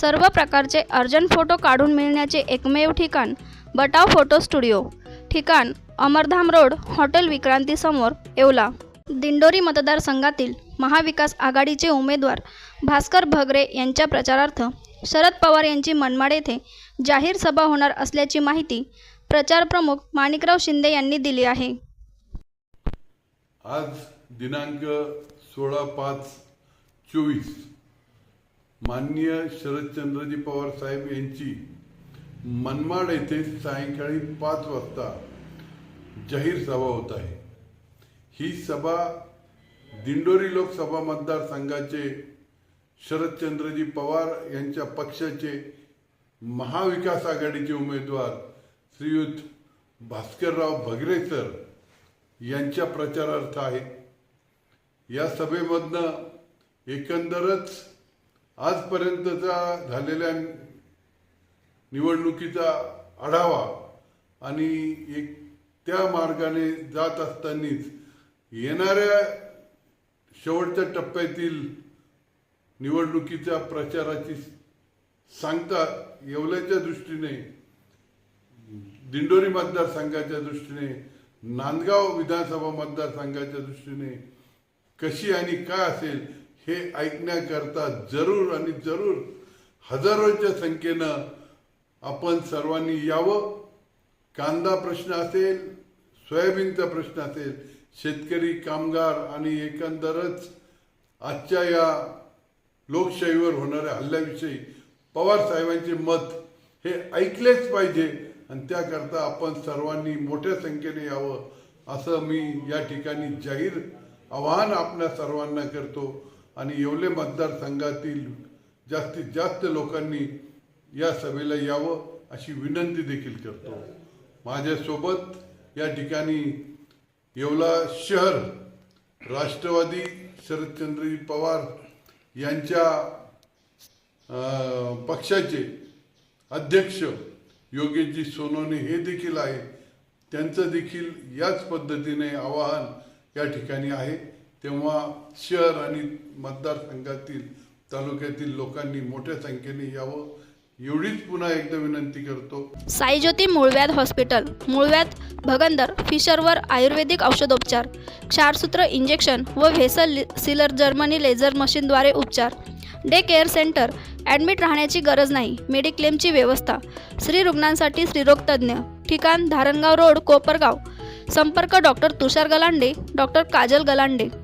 सर्व प्रकारचे urgent photo काढून मिळण्याचे एकमेव ठिकाण बटाव फोटो स्टुडिओ. ठिकाण अमरधाम रोड हॉटेल विक्रांतीसमोर येवला. दिंडोरी मतदारसंघातील महाविकास आघाडीचे उमेदवार भास्कर भगरे यांच्या प्रचारार्थ शरद पवार यांची मनमाड येथे जाहीर सभा होणार असल्याची माहिती प्रचार प्रमुख माणिकराव शिंदे यांनी दिली आहे. आज दिनांक सोळा पाच चोवीस माननीय शरदचंद्रजी पवार साहेब यांची मनमाड येथे सायंकाळी पाच वाजता जाहीर सभा होत आहे. ही सभा दिंडोरी लोकसभा मतदारसंघाचे शरदचंद्रजी पवार यांच्या पक्षाचे महाविकास आघाडीचे उमेदवार श्रीयुत भास्करराव भगरे सर यांच्या प्रचारार्थ आहे. या सभेमधनं एकंदरच आजपर्यंतचा झालेल्या निवडणुकीचा आढावा आणि एक त्या मार्गाने जात असतानाच येणाऱ्या शेवटच्या टप्प्यातील निवडणुकीच्या प्रचाराची सांगता येवल्याच्या दृष्टीने दिंडोरी मतदारसंघाच्या दृष्टीने नांदगाव विधानसभा मतदारसंघाच्या दृष्टीने कशी आणि काय असेल हे ऐकण्याकरता जरूर आणि जरूर हजारोच्या संख्येनं आपण सर्वांनी यावं. कांदा प्रश्न असेल सोयाबीनचा प्रश्न असेल शेतकरी कामगार आणि एकंदरच आजच्या या लोकशाहीवर होणाऱ्या हल्ल्याविषयी पवार साहेबांचे मत हे ऐकलेच पाहिजे आणि त्याकरता आपण सर्वांनी मोठ्या संख्येने यावं असं मी या ठिकाणी जाहीर आवाहन आपल्या सर्वांना करतो. आणि येवले मतदारसंघातील जास्तीत जास्त लोकांनी या सभेला यावं अशी विनंती देखील करतो. माझ्यासोबत या ठिकाणी येवला शहर राष्ट्रवादी शरदचंद्रजी पवार यांच्या पक्षाचे अध्यक्ष योगेशजी सोनवणे हे देखील आहे. त्यांचं देखील याच पद्धतीने आवाहन या ठिकाणी आहे. तेव्हा शहर आणि मतदारसंघातील तालुक्यातील लोकांनी मोठ्या संख्येने यावं एवढीच पुन्हा एकदा विनंती करतो. साईज्योती मुळव्याध हॉस्पिटल मुळव्याध भगंदर फिशरवर आयुर्वेदिक औषधोपचार क्षारसूत्र इंजेक्शन व व्हेसल सिलर जर्मनी लेझर मशीनद्वारे उपचार. डे केअर सेंटर ॲडमिट राहण्याची गरज नाही मेडिक्लेमची व्यवस्था. स्त्री रुग्णांसाठी स्त्रीरोगतज्ञ ठिकाण धारणगाव रोड कोपरगाव. संपर्क डॉक्टर तुषार गलांडे डॉक्टर काजल गलांडे.